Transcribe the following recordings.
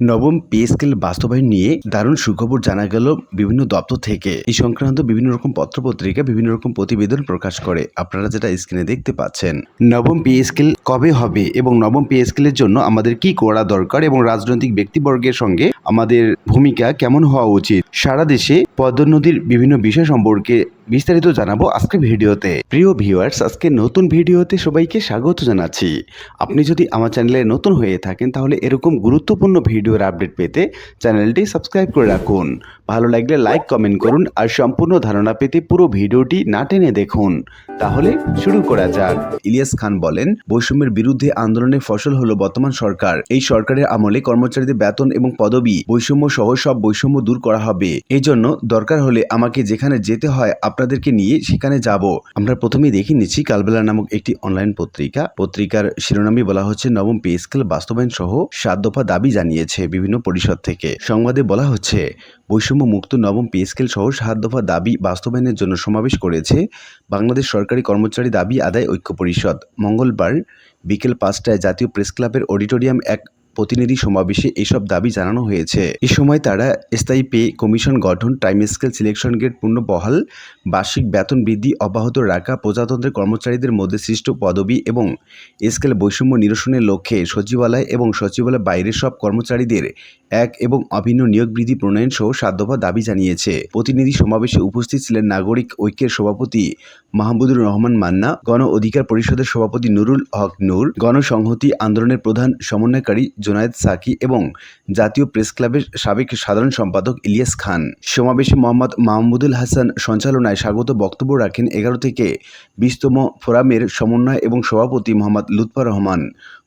নবম pay scale বাস্তবায়ন নিয়ে দারুণ সুখবর জানা গেল বিভিন্ন দপ্তর থেকে। এই সংক্রান্ত বিভিন্ন রকম পত্রপত্রিকা, বিভিন্ন রকম প্রতিবেদন প্রকাশ করে। আপনারা যেটা স্ক্রিনে দেখতে পাচ্ছেন। নবম পে স্কেল কবে হবে এবং নবম পে স্কেলের জন্য আমাদের কি করা দরকার এবং রাজনৈতিক ব্যক্তিবর্গের সঙ্গে আমাদের ভূমিকা কেমন হওয়া উচিত? সারা দেশে পদোন্নতির বিভিন্ন বিষয় সম্পর্কে বিস্তারিত জানাব আজকে ভিডিওতে। প্রিয় ভিউয়ার্স আজকে নতুন ভিডিওতে সবাইকে স্বাগত জানাচ্ছি। আপনি যদি আমার চ্যানেলে নতুন হয়ে থাকেন, তাহলে এরকম গুরুত্বপূর্ণ ভিডিওর আপডেট পেতে চ্যানেলটি সাবস্ক্রাইব করে রাখুন। ভালো লাগলে লাইক কমেন্ট করুন আর সম্পূর্ণ ধারণা পেতে পুরো ভিডিওটি না টেনে দেখুন। তাহলে শুরু করা যাক। ইলিয়াস খান বলেন, বৈষম্যের বিরুদ্ধে আন্দোলনের ফসল হলো বর্তমান সরকার। এই সরকারের আমলে কর্মচারীদের বেতন এবং পদবি, বৈষম্য সহ সব বৈষম্য দূর করা হবে। এই জন্য দরকার হলে আমাকে যেখানে যেতে হয় আপনাদেরকে নিয়ে সেখানে যাব। আমরা প্রথমেই দেখে নিচ্ছি কালবেলা নামক একটি অনলাইন পত্রিকা। পত্রিকার শিরোনামে বলা হচ্ছে, নবম পে স্কেল বাস্তবায়ন সহ সাত দফা দাবি জানিয়েছে বিভিন্ন পরিষদ থেকে। সংবাদে বলা হচ্ছে বৈষম্য মুক্ত নবম পে স্কেল সহ সাত দফা দাবি বাস্তবায়নের জন্য সমাবেশ করেছে বাংলাদেশ সরকারি কর্মচারী দাবি আদায় ঐক্য পরিষদ। মঙ্গলবার বিকেল পাঁচটায় জাতীয় প্রেস ক্লাবের অডিটোরিয়াম এক প্রতিনিধি সমাবেশে এসব দাবি জানানো হয়েছে। এ সময় তারা স্থায়ী পে কমিশন গঠন, টাইম স্কেল সিলেকশন গেট পূর্ণ বহাল, বার্ষিক বেতন বৃদ্ধি অব্যাহত রাখা, প্রজাতন্ত্রের কর্মচারীদের মধ্যে সৃষ্ট পদবি এবং স্কেল বৈষম্য নিরসনের লক্ষ্যে সচিবালয় এবং সচিবালয়ের বাইরের সব কর্মচারীদের এক এবং অভিন্ন নিয়োগ বৃদ্ধি প্রণয়ন সহ দফা দাবি জানিয়েছে। প্রতিনিধি সমাবেশে উপস্থিত ছিলেন নাগরিক ঐক্যের সভাপতি মাহমুদুর রহমান মান্না, গণ অধিকার পরিষদের সভাপতি নুরুল হক নূর, গণসংহতি আন্দোলনের প্রধান সমন্বয়কারী জোনায়েদ সাকি এবং জাতীয় প্রেস ক্লাবের সাবেক সাধারণ সম্পাদক ইলিয়াস খান। সমাবেশে মোহাম্মদ মাহমুদুল হাসান সঞ্চালনায় স্বাগত বক্তব্য রাখেন এগারো থেকে বিশতম ফোরামের সমন্বয় এবং সভাপতি মোহাম্মদ লুৎফা রহমান।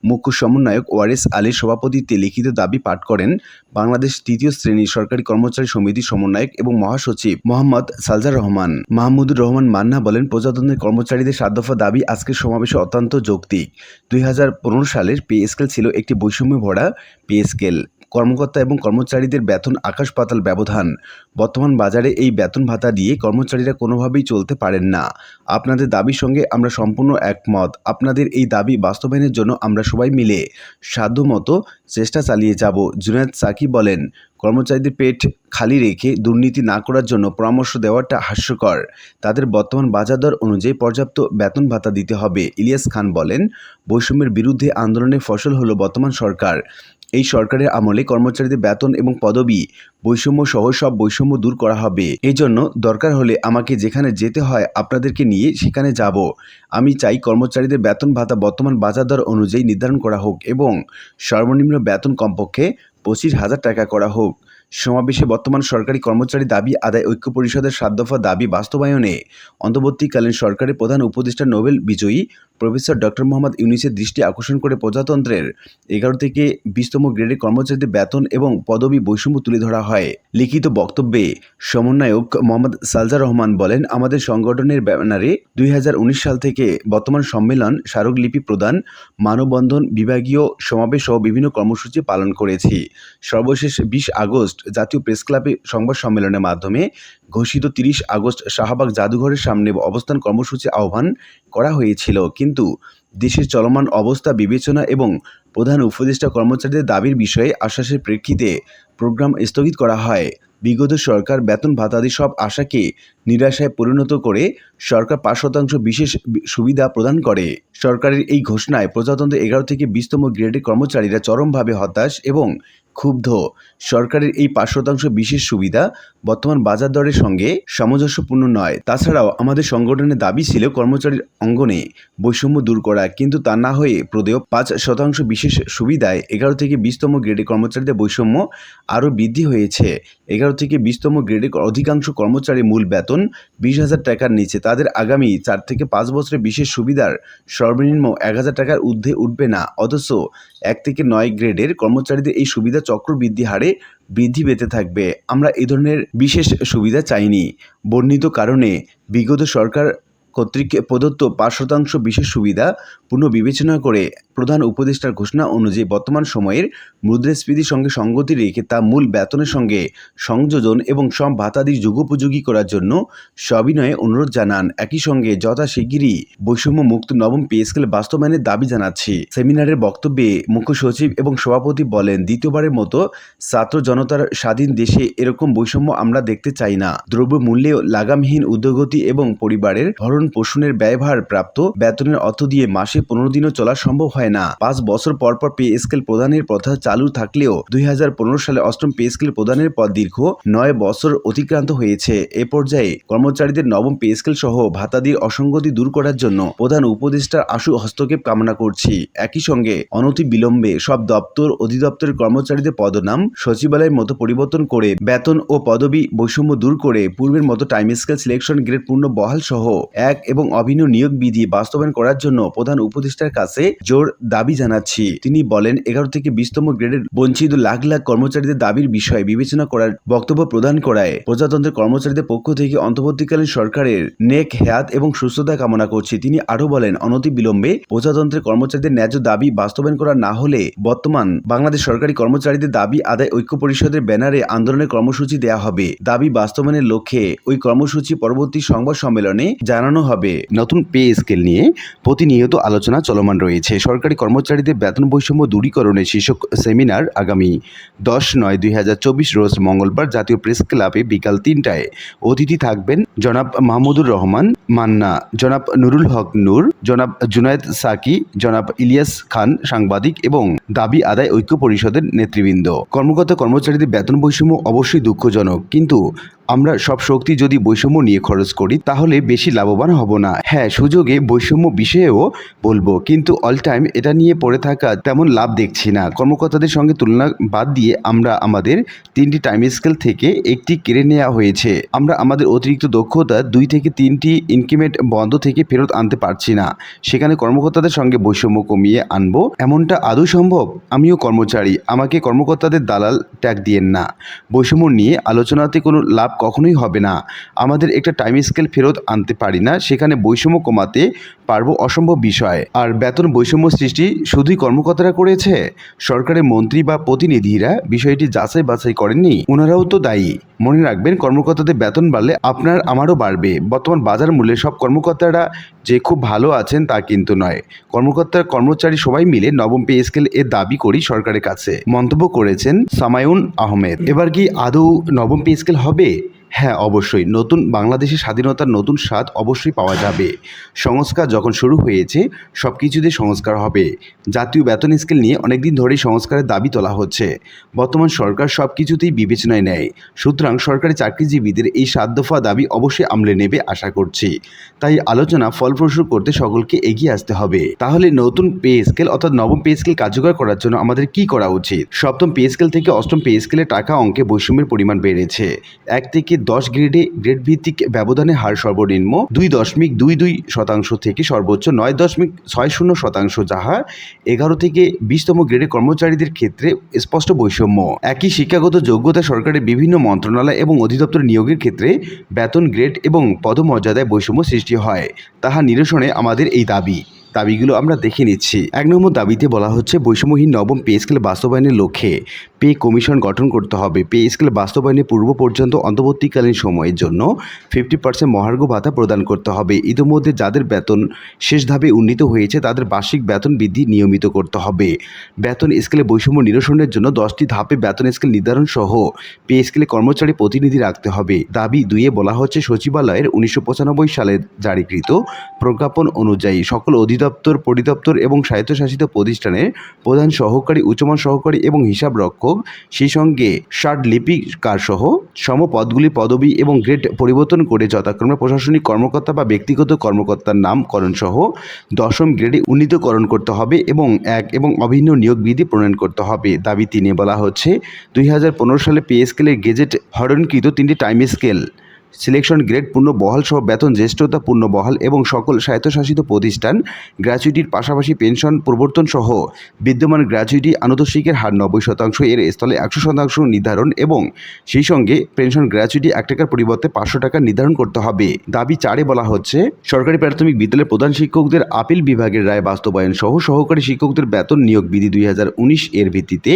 মুখ্য সমন্বয়ক ওয়ারেস আলীর সভাপতিত্বে লিখিত দাবি পাঠ করেন বাংলাদেশ তৃতীয় শ্রেণির সরকারি কর্মচারী সমিতির সমন্বয়ক এবং মহাসচিব মোহাম্মদ সালজার রহমান। মাহমুদুর রহমান মান্না বলেন, প্রজাতন্ত্রের কর্মচারীদের সাত দফা দাবি আজকের সমাবেশে অত্যন্ত যৌক্তিক। দুই হাজার পনেরো সালের পে স্কেল ছিল একটি বৈষম্য ভরা পে স্কেল। কর্মকর্তা এবং কর্মচারীদের বেতন আকাশ পাতাল ব্যবধান। বর্তমান বাজারে এই বেতন ভাতা দিয়ে কর্মচারীরা কোনোভাবেই চলতে পারেন না। আপনাদের দাবির সঙ্গে আমরা সম্পূর্ণ একমত। আপনাদের এই দাবি বাস্তবায়নের জন্য আমরা সবাই মিলে সাধ্যমতো চেষ্টা চালিয়ে যাব, জুনায়দ সাকি বলেন। কর্মচারীদের পেট খালি রেখে দুর্নীতি না করার জন্য পরামর্শ দেওয়াটা হাস্যকর। তাদের বর্তমান বাজার দর অনুযায়ী পর্যাপ্ত বেতন ভাতা দিতে হবে, ইলিয়াস খান বলেন। বৈষম্যের বিরুদ্ধে আন্দোলনের ফসল হলো বর্তমান সরকার। এই সরকারের আমলে কর্মচারীদের বেতন এবং পদবি, বৈষম্য সহ সব বৈষম্য দূর করা হবে। এই জন্য দরকার হলে আমাকে যেখানে যেতে হয় আপনাদেরকে নিয়ে সেখানে যাব। আমি চাই কর্মচারীদের বেতন ভাতা বর্তমান বাজার দর অনুযায়ী নির্ধারণ করা হোক এবং সর্বনিম্ন বেতন কমপক্ষে পঁচিশ হাজার টাকা করা হোক। সমাবেশে বর্তমান সরকারি কর্মচারী দাবি, আদায় ঐক্য পরিষদের সাত দফা দাবি বাস্তবায়নে অন্তর্বর্তীকালীন সরকারের প্রধান উপদেষ্টা নোবেল বিজয়ী প্রফেসর ডক্টর মোহাম্মদ ইউনিসের দৃষ্টি আকর্ষণ করে প্রজাতন্ত্রের এগারো থেকে বিশতম গ্রেডের কর্মচারীদের বেতন এবং পদবি বৈষম্য তুলে ধরা হয়। লিখিত বক্তব্যে সমন্বয়ক মোহাম্মদ সালজার রহমান বলেন, আমাদের সংগঠনের ব্যানারে দুই হাজার উনিশ সাল থেকে বর্তমান সম্মেলন, স্মারকলিপি প্রদান, মানববন্ধন, বিভাগীয় সমাবেশ সহ বিভিন্ন কর্মসূচি পালন করেছি। সর্বশেষ বিশ আগস্ট জাতীয় প্রেস ক্লাবে সংবাদ সম্মেলনের মাধ্যমে ঘোষিত তিরিশ আগস্ট শাহবাগ জাদুঘরের সামনে অবস্থান কর্মসূচি আহ্বান করা হয়েছিল। কিন্তু দেশের চলমান অবস্থা বিবেচনা এবং প্রধান উপদেষ্টা কর্মচারীদের দাবির বিষয়ে আশ্বাসের প্রেক্ষিতে প্রোগ্রাম স্থগিত করা হয়। বিগত সরকার, বেতন ভাতাদি সব আশাকে নিরাশায় পরিণত করে সরকার পাঁচ শতাংশ বিশেষ সুবিধা প্রদান করে। সরকারের এই ঘোষণায় প্রজাতন্ত্রের এগারো থেকে বিশতম গ্রেডের কর্মচারীরা চরমভাবে হতাশ এবং ক্ষুব্ধ। সরকারের এই পাঁচ শতাংশ বিশেষ সুবিধা বর্তমান বাজার দরের সঙ্গে সামঞ্জস্যপূর্ণ নয়। তাছাড়াও আমাদের সংগঠনের দাবি ছিল কর্মচারীর অঙ্গনে বৈষম্য দূর করা, কিন্তু তা না হয়ে প্রদেয় পাঁচ শতাংশ বিশেষ সুবিধায় এগারো থেকে বিশতম গ্রেডে কর্মচারীদের বৈষম্য আরও বৃদ্ধি হয়েছে। এগারো থেকে বিশতম গ্রেডে অধিকাংশ কর্মচারী মূল বেতন বিশ হাজার টাকার নিচে। তাদের আগামী চার থেকে পাঁচ বছরের বিশেষ সুবিধার সর্বনিম্ন এক হাজার টাকার ঊর্ধ্বে উঠবে না, অথচ এক থেকে নয় গ্রেডের কর্মচারীদের এই সুবিধা চক্রবৃদ্ধি হারে বৃদ্ধি পেতে থাকবে। আমরা এ ধরনের বিশেষ সুবিধা চাইনি। বর্ণিত কারণে বিগত সরকার কর্তৃক প্রদত্ত পাঁচ শতাংশ বিশেষ সুবিধা পুনঃবিবেচনা করে প্রধান উপদেষ্টার ঘোষণা অনুযায়ী বর্তমান সময়ের মুদ্রাস্ফীতির সঙ্গে সঙ্গতি রেখে তা মূল বেতনের সঙ্গে সংযোজন এবং সব ভাতাদির যুগোপযোগী করার জন্য সবিনয়ে অনুরোধ জানান। একই সঙ্গে যথাশীঘ্রই বৈষম্য মুক্ত নবম পে স্কেল বাস্তবায়নের দাবি জানাচ্ছি। সেমিনারের বক্তব্যে মুখ্য সচিব এবং সভাপতি বলেন, দ্বিতীয়বারের মতো ছাত্র জনতার স্বাধীন দেশে এরকম বৈষম্য আমরা দেখতে চাই না। দ্রব্য মূল্যে লাগামহীন উদ্যোগতি এবং পরিবারের ভরণ পোষণের ব্যয়ভার প্রাপ্ত বেতনের অর্থ দিয়ে মাসে পনেরো দিনও চলা সম্ভব হয় না। পাঁচ বছর পর পর পে স্কেল প্রদানের প্রথা চালু থাকলেও দুই হাজার পনেরো সালে অষ্টম পে স্কেল প্রদানের পর দীর্ঘ নয় বছর অতিক্রান্ত হয়েছে। এ পর্যায়ে কর্মচারীদের নবম পে স্কেল সহ ভাতাদির অসঙ্গতি দূর করার জন্য প্রধান উপদেষ্টার আশু হস্তক্ষেপ কামনা করছি। একই সঙ্গে অনতি বিলম্বে সব দপ্তর অধিদপ্তরের কর্মচারীদের পদনাম সচিবালয়ের মতো পরিবর্তন করে বেতন ও পদবি বৈষম্য দূর করে পূর্বের মতো টাইম স্কেল সিলেকশন গ্রেড পূর্ণ বহাল সহ এক এবং অভিন্ন নিয়োগ বিধি বাস্তবায়ন করার জন্য প্রধান উপদেষ্টার কাছে জোর দাবি জানাচ্ছি। তিনি বলেন, এগারো থেকে বিশতম গ্রেডের বঞ্চিত লাখ লাখ কর্মচারীদের দাবির বিষয়ে বিবেচনা করার বক্তব্য প্রদান করায়। প্রজাতন্ত্রের কর্মচারীদের পক্ষ থেকে অন্তর্বর্তীকালীন সরকারের নেক হেয়াত এবং সুস্থতা কামনা করছি। তিনি আরও বলেন অনতি বিলম্বে প্রজাতন্ত্রের কর্মচারীদের ন্যায্য দাবি বাস্তবায়ন করা না হলে বর্তমান বাংলাদেশ সরকারি কর্মচারীদের দাবি আদায় ঐক্য পরিষদের ব্যানারে আন্দোলনের কর্মসূচি দেয়া হবে। দাবি বাস্তবায়নের লক্ষ্যে ওই কর্মসূচি পরবর্তী সংবাদ সম্মেলনে জানানো হবে। নতুন পে স্কেল নিয়ে প্রতিনিয়ত আলোচনা চলমান রয়েছে। সরকারি কর্মচারীদের বেতন বৈষম্য দূরীকরণের শীর্ষক সেমিনার আগামী দশ নয় দুই রোজ মঙ্গলবার জাতীয় প্রেস ক্লাবে বিকাল তিনটায়। অতিথি থাকবেন জনাব মাহমুদুর রহমান মান্না, জনাব নুরুল হক নূর, জনাব জুনায়েদ সাকি, জনাব ইলিয়াস খান সাংবাদিক এবং দাবি আদায় ঐক্য পরিষদের নেতৃবৃন্দ। কর্মকর্তা কর্মচারীদের বেতন বৈষম্য অবশ্যই দুঃখজনক, কিন্তু আমরা সব শক্তি যদি বৈষম্য নিয়ে খরচ করি, তাহলে বেশি লাভবান হব না। হ্যাঁ সুযোগে বৈষম্য বিষয়েও বলব, কিন্তু অল টাইম এটা নিয়ে পড়ে থাকা তেমন লাভ দেখছি না। কর্মকর্তাদের সঙ্গে তুলনা বাদ দিয়ে আমরা আমাদের তিনটি টাইম স্কেল থেকে একটি কেড়ে নেওয়া হয়েছে। আমরা আমাদের অতিরিক্ত দক্ষতা দুই থেকে তিনটি ইনক্রিমেন্ট বন্ধ থেকে ফেরত আনতে পারছি না। সেখানে কর্মকর্তাদের সঙ্গে বৈষম্য কমিয়ে আনব এমনটা আদৌ সম্ভব? আমিও কর্মচারী, আমাকে কর্মকর্তাদের দালাল ট্যাগ দিয়েন না। বৈষম্য নিয়ে আলোচনাতে কোনো লাভ কখনোই হবে না। আমাদের একটা টাইম স্কেল ফেরত আনতে পারি না। সেখানে বৈষম্য কমাতে পারব অসম্ভব বিষয়। আর বেতন বৈষম্য সৃষ্টি শুধুই কর্মকর্তারা করেছে? সরকারের মন্ত্রী বা প্রতিনিধিরা বিষয়টি যাচাই বাছাই করেননি? ওনারাও তো দায়ী। মনে রাখবেন, কর্মকর্তাদের বেতন বাড়লে আপনার আমারও বাড়বে। বর্তমান বাজার মূল্যে সব কর্মকর্তারা যে খুব ভালো আছেন তা কিন্তু নয়। কর্মকর্তার কর্মচারী সবাই মিলে নবম পে স্কেল এর দাবি করি সরকারের কাছে। মন্তব্য করেছেন সামায়ুন আহমেদ। এবার কি আদৌ নবম পে স্কেল হবে? হ্যাঁ অবশ্যই। নতুন বাংলাদেশের স্বাধীনতার নতুন স্বাদ অবশ্যই পাওয়া যাবে। সংস্কার যখন শুরু হয়েছে সব কিছুতে সংস্কার হবে। জাতীয় বেতন স্কেল নিয়ে অনেকদিন ধরেই সংস্কারের দাবি তোলা হচ্ছে। বর্তমান সরকার সব কিছুতেই বিবেচনায় নেয়। সুতরাং সরকারি চাকরিজীবীদের এই সাত দফা দাবি অবশ্যই আমলে নেবে আশা করছি। তাই আলোচনা ফলপ্রসূ করতে সকলকে এগিয়ে আসতে হবে। তাহলে নতুন পে স্কেল অর্থাৎ নবম পে স্কেল কার্যকর করার জন্য আমাদের কি করা উচিত? সপ্তম পে স্কেল থেকে অষ্টম পে স্কেলে টাকা অঙ্কে বৈষম্যের পরিমাণ বেড়েছে। এক থেকে দশ গ্রেডে গ্রেড ভিত্তিক ব্যবধানে হার সর্বনিম্ন দুই দশমিক দুই দুই শতাংশ থেকে সর্বোচ্চ নয় দশমিক ছয় শূন্য শতাংশ, যাহা এগারো থেকে বিশতম গ্রেডের কর্মচারীদের ক্ষেত্রে স্পষ্ট বৈষম্য। একই শিক্ষাগত যোগ্যতা সরকারের বিভিন্ন মন্ত্রণালয় এবং অধিদপ্তর নিয়োগের ক্ষেত্রে বেতন গ্রেড এবং পদমর্যাদায় বৈষম্য সৃষ্টি হয়। তাহা নিরসনে আমাদের এই দাবি। দাবিগুলো আমরা দেখে নিচ্ছি। এক নম্বর দাবিতে বলা হচ্ছে, বৈষম্যহীন নবম পে স্কেল বাস্তবায়নের লক্ষ্যে পে কমিশন গঠন করতে হবে। পে স্কেল বাস্তবায়নের পূর্ব পর্যন্ত অন্তর্বর্তীকালীন সময়ের জন্য ফিফটি পার্সেন্ট মহার্ঘ ভাতা প্রদান করতে হবে। ইতিমধ্যে যাদের বেতন শেষ ধাপে উন্নীত হয়েছে, তাদের বার্ষিক বেতন বৃদ্ধি নিয়মিত করতে হবে। বেতন স্কেলে বৈষম্য নিরসনের জন্য দশটি ধাপে বেতন স্কেল নির্ধারণ সহ পে স্কেলে কর্মচারী প্রতিনিধি রাখতে হবে। দাবি দুইয়ে বলা হচ্ছে, সচিবালয়ের উনিশশো পঁচানব্বই সালে জারিকৃত প্রজ্ঞাপন অনুযায়ী সকল অধিদপ্তর, পরিদপ্তর এবং স্বায়ত্তশাসিত প্রতিষ্ঠানের প্রধান সহকারী, উচ্চমান সহকারী এবং হিসাব রক্ষক সেই সঙ্গে ষাট লিপিকার সহ সম পদগুলি পদবি এবং গ্রেড পরিবর্তন করে যথাক্রমে প্রশাসনিক কর্মকর্তা বা ব্যক্তিগত কর্মকর্তার নামকরণ সহ দশম গ্রেডে উন্নীতকরণ করতে হবে এবং এক এবং অভিন্ন নিয়োগ বিধি প্রণয়ন করতে হবে। দাবি তিনে বলা হচ্ছে, দুই হাজার পনেরো সালে পে স্কেলের গেজেট হরণকৃত তিনটি টাইম স্কেল। সিলেকশন গ্রেড পূর্ণ বহাল সহ বেতন জ্যেষ্ঠতা পূর্ণ বহাল এবং সকল স্বায়ত্তশাসিত প্রতিষ্ঠান, গ্র্যাচুইটির পাশাপাশি পেনশন প্রবর্তন সহ বিদ্যমান গ্র্যাচুইটি আনুতোষিকের হার নব্বই শতাংশ, এর স্থলে একশো শতাংশ নির্ধারণ এবং সেই সঙ্গে পেনশন গ্র্যাচুইটি এক টাকার পরিবর্তে পাঁচশো টাকা নির্ধারণ করতে হবে। দাবি চারে বলা হচ্ছে, সরকারি প্রাথমিক বিদ্যালয়ের প্রধান শিক্ষকদের আপিল বিভাগের রায় বাস্তবায়ন সহ সহকারী শিক্ষকদের বেতন নিয়োগ বিধি দুই হাজার উনিশ এর ভিত্তিতে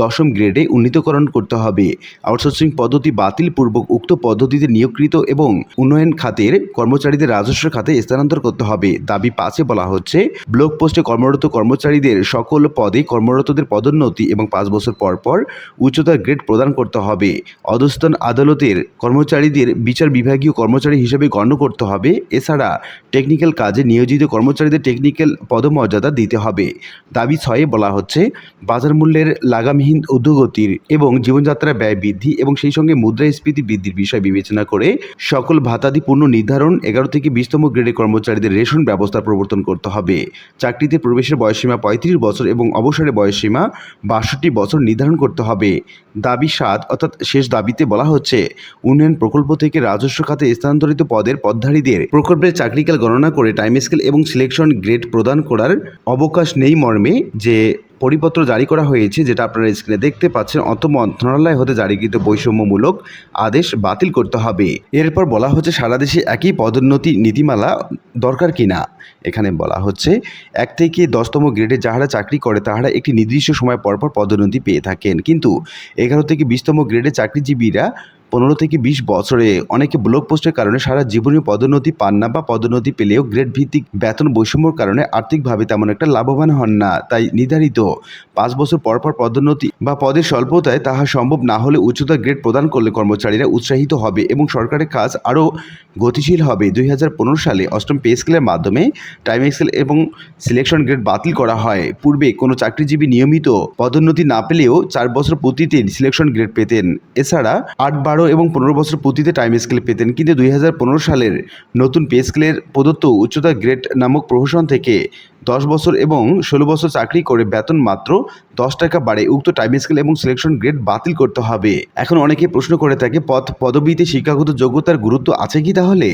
দশম গ্রেডে উন্নীতকরণ করতে হবে। আউটসোর্সিং পদ্ধতি বাতিল পূর্বক উক্ত পদ্ধতিতে নিয়োগকৃত এবং উন্নয়ন খাতের কর্মচারীদের রাজস্ব খাতে স্থানান্তর করতে হবে। দাবি পাঁচে বলা হচ্ছে, ব্লক পোস্টে কর্মরত কর্মচারীদের সকল পদে কর্মরতদের পদোন্নতি এবং পাঁচ বছর পর পর উচ্চতার গ্রেড প্রদান করতে হবে। অধস্তন আদালতের কর্মচারীদের বিচার বিভাগীয় কর্মচারী হিসেবে গণ্য করতে হবে। এছাড়া টেকনিক্যাল কাজে নিয়োজিত কর্মচারীদের টেকনিক্যাল পদমর্যাদা দিতে হবে। দাবি ছয়ে বলা হচ্ছে, বাজার মূল্যের লাগামহীন উদ্যোগতির এবং জীবনযাত্রা ব্যয় বৃদ্ধি এবং সেই সঙ্গে মুদ্রাস্ফীতি বৃদ্ধির বিষয় বিবেচনা করে সকল ভাতাদি পূর্ণ নির্ধারণ এগারো থেকে বিশতম গ্রেডের কর্মচারীদের রেশন ব্যবস্থা প্রবর্তন করতে হবে। চাকরিতে প্রবেশের বয়সসীমা পঁয়ত্রিশ বছর এবং অবসরের বয়সসীমা বাষট্টি বছর নির্ধারণ করতে হবে। দাবি সাত, অর্থাৎ শেষ দাবিতে বলা হচ্ছে, উন্নয়ন প্রকল্প থেকে রাজস্ব খাতে স্থানান্তরিত পদের পদধারীদের প্রকল্পের চাকরিকাল গণনা করে টাইম স্কেল এবং সিলেকশন গ্রেড প্রদান করার অবকাশ নেই মর্মে যে পরিপত্র জারি করা হয়েছে, যেটা আপনারা স্ক্রিনে দেখতে পাচ্ছেন। অত মন্ত্রণালয় হতে জারিকৃত বৈষম্যমূলক আদেশ বাতিল করতে হবে। এরপর বলা হচ্ছে, সারা দেশে একই পদোন্নতি নীতিমালা দরকার কিনা? এখানে বলা হচ্ছে, এক থেকে দশতম গ্রেডে যাহারা চাকরি করে, তাহারা একটি নির্দিষ্ট সময় পরপর পদোন্নতি পেয়ে থাকেন। কিন্তু এগারো থেকে বিশতম গ্রেডে চাকরিজীবীরা পনেরো থেকে বিশ বছরে অনেকে ব্লক পোস্টের কারণে সারা জীবনীয় পদোন্নতি পান না বা পদোন্নতি পেলেও গ্রেড ভিত্তিক বেতন বৈষম্যর কারণে আর্থিকভাবে তেমন একটা লাভবান হন না। তাই নির্ধারিত পাঁচ বছর পর পর পদোন্নতি বা পদের স্বল্পতায় তাহা সম্ভব না হলে উচ্চতা গ্রেড প্রদান করলে কর্মচারীরা উৎসাহিত হবে এবং সরকারের কাজ আরও গতিশীল হবে। দুই হাজার পনেরো সালে অষ্টম পে স্কেলের মাধ্যমে টাইম স্কেল এবং সিলেকশন গ্রেড বাতিল করা হয়। পূর্বে কোনো চাকরিজীবী নিয়মিত পদোন্নতি না পেলেও চার বছর প্রতিদিন সিলেকশন গ্রেড পেতেন। এছাড়া আট বারো এবং পনেরো বছর প্রতিতে টাইম স্কেল পেতেন। কিন্তু দুই হাজার পনেরো সালের নতুন পে স্কেলের প্রদত্ত উচ্চতা গ্রেড নামক প্রহসন থেকে দশ বছর এবং ষোলো বছর চাকরি করে বেতন মাত্র দশ টাকা বাড়ে। উক্ত টাইম স্কেল এবং সিলেকশন গ্রেড বাতিল করতে হবে। এখন অনেকে প্রশ্ন করে থাকে পদ পদবিতে শিক্ষাগত যোগ্যতার গুরুত্ব আছে কি তাহলে?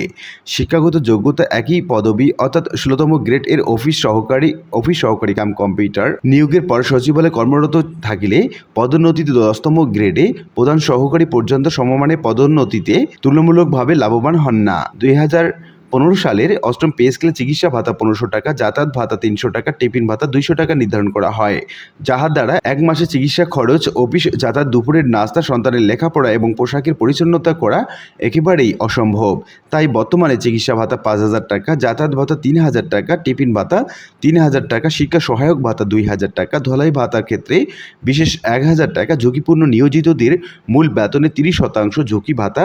শিক্ষাগত যোগ্যতা একই পদবি অর্থাৎ ষোলোতম গ্রেড এর অফিস সহকারী অফিস সহকারী কাম কম্পিউটার নিয়োগের পর সচিবালয়ে কর্মরত থাকিলে পদোন্নতিতে দশতম গ্রেডে প্রধান সহকারী পর্যন্ত সমমানের পদোন্নতিতে তুলনামূলকভাবে লাভবান হন না। দুই হাজার পনেরো সালের অষ্টম পে স্কেলে চিকিৎসা ভাতা পনেরোশো টাকা, যাতায়াত ভাতা তিনশো টাকা, টিফিন ভাতা দুইশো টাকা নির্ধারণ করা হয়। যাহার দ্বারা এক মাসে চিকিৎসা খরচ, অফিস, যাতায়াত, দুপুরের নাস্তা, সন্তানের লেখাপড়া এবং পোশাকের পরিচ্ছন্নতা করা একেবারেই অসম্ভব। তাই বর্তমানে চিকিৎসা ভাতা পাঁচ হাজার টাকা, যাতায়াত ভাতা তিন হাজার টাকা, টিফিন ভাতা তিন হাজার টাকা, শিক্ষা সহায়ক ভাতা দুই হাজার টাকা, ধলাই ভাতার ক্ষেত্রে বিশেষ এক হাজার টাকা ঝুঁকিপূর্ণ নিয়োজিতদের মূল বেতনে তিরিশ শতাংশ ঝুঁকি ভাতা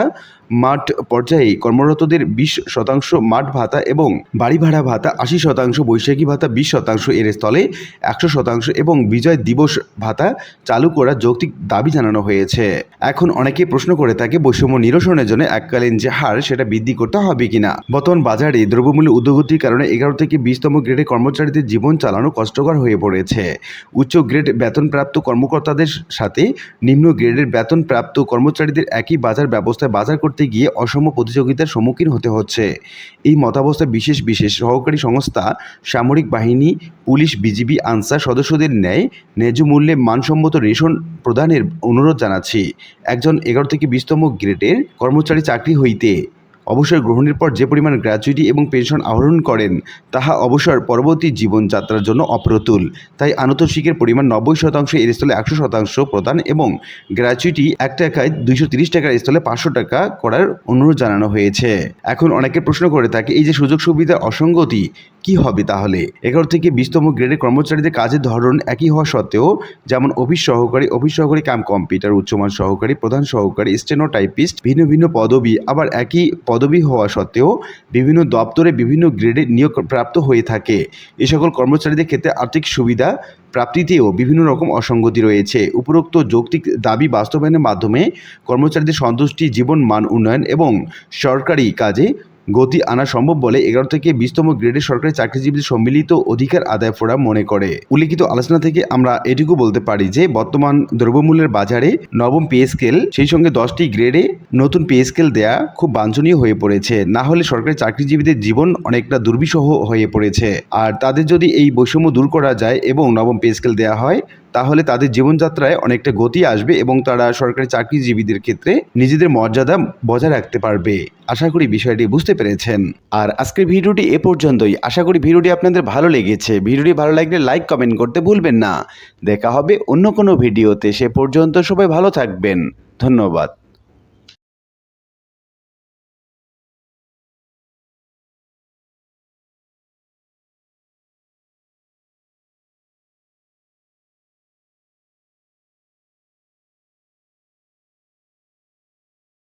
মাঠ পর্যায়ে কর্মরতদের বিশ শতাংশ মাঠ ভাতা এবং বাড়ি ভাড়া ভাতা, আশি শতাংশ, বৈশাখী ভাতা, বিশ শতাংশ এর স্থলে একশো শতাংশ এবং বিজয় দিবস ভাতা চালু করার যৌক্তিক দাবি জানানো হয়েছে। এখন অনেকে প্রশ্ন করে থাকে, বৈষম্য নিরসনের জন্য এককালীন যে হার সেটা বৃদ্ধি করতে হবে কিনা? বর্তমান বাজারে দ্রব্যমূল্য উদ্যোগতির কারণে এগারো থেকে বিশতম গ্রেডে কর্মচারীদের জীবন চালানো কষ্টকর হয়ে পড়েছে। উচ্চ গ্রেড বেতনপ্রাপ্ত কর্মকর্তাদের সাথে নিম্ন গ্রেডের বেতনপ্রাপ্ত কর্মচারীদের একই বাজার ব্যবস্থায় বাজার করতে গিয়ে অসম প্রতিযোগিতার সম্মুখীন হতে হচ্ছে। এই মতাবস্থা বিশেষ বিশেষ সহকারী সংস্থা, সামরিক বাহিনী, পুলিশ, বিজিবি, আনসার সদস্যদের ন্যায় ন্যায্য মূল্যে মানসম্মত রেশন প্রদানের অনুরোধ জানাচ্ছি। একজন এগারো থেকে বিশতম গ্রেডের কর্মচারী চাকরি হইতে। অবসর গ্রহণের পর যে পরিমাণ গ্র্যাচুইটি এবং পেনশন আহরণ করেন, তাহা অবসর পরবর্তী জীবনযাত্রার জন্য অপ্রতুল। তাই আনুতোষিকের পরিমাণ নব্বই শতাংশ এর স্থলে একশো শতাংশ প্রদান এবং গ্র্যাচুইটি এক টাকায় দুইশো তিরিশ টাকার স্থলে পাঁচশো টাকা করার অনুরোধ জানানো হয়েছে। এখন অনেকে প্রশ্ন করে থাকে, এই যে সুযোগ সুবিধার অসঙ্গতি, কি হবে তাহলে? এগারো থেকে বিশতম গ্রেডের কর্মচারীদের কাজের ধরন একই হওয়া সত্ত্বেও, যেমন অফিস সহকারী অফিস সহকারী কাম কম্পিউটার, উচ্চমান সহকারী, প্রধান সহকারী, স্টেনোটাইপিস্ট, ভিন্ন ভিন্ন পদবি, আবার একই পদবি হওয়া সত্ত্বেও বিভিন্ন দপ্তরে বিভিন্ন গ্রেডে নিয়োগ প্রাপ্ত হয়ে থাকে। এ সকল কর্মচারীদের ক্ষেত্রে আর্থিক সুবিধা প্রাপ্তিতেও বিভিন্ন রকম অসঙ্গতি রয়েছে। উপরোক্ত যৌক্তিক দাবি বাস্তবায়নের মাধ্যমে কর্মচারীদের সন্তুষ্টি, জীবন মান উন্নয়ন এবং সরকারি কাজে গতি আনা সম্ভব বলে এগারো থেকে বিশতম গ্রেডের সরকারি চাকরিজীবীদের সম্মিলিত অধিকার আদায় ফোরাম মনে করে। উল্লিখিত আলোচনা থেকে আমরা এটুকু বলতে পারি যে, বর্তমান দ্রব্যমূল্যের বাজারে নবম পে স্কেল, সেই সঙ্গে দশটি গ্রেডে নতুন পে স্কেল দেয়া খুব বাঞ্ছনীয় হয়ে পড়েছে। না হলে সরকারি চাকরিজীবীদের জীবন অনেকটা দুর্বিষহ হয়ে পড়েছে। আর তাদের যদি এই বৈষম্য দূর করা যায় এবং নবম পে স্কেল দেওয়া হয় তাহলে তাদের জীবনযাত্রায় অনেকটা গতি আসবে এবং তারা সরকারি চাকরিজীবীদের ক্ষেত্রে নিজেদের মর্যাদা বজায় রাখতে পারবে। আশা করি বিষয়টি বুঝতে পেরেছেন। আর আজকের ভিডিওটি এ পর্যন্তই। আশা করি ভিডিওটি আপনাদের ভালো লেগেছে। ভিডিওটি ভালো লাগলে লাইক, কমেন্ট করতে ভুলবেন না। দেখা হবে অন্য কোনো ভিডিওতে। সে পর্যন্ত সবাই ভালো থাকবেন। ধন্যবাদ।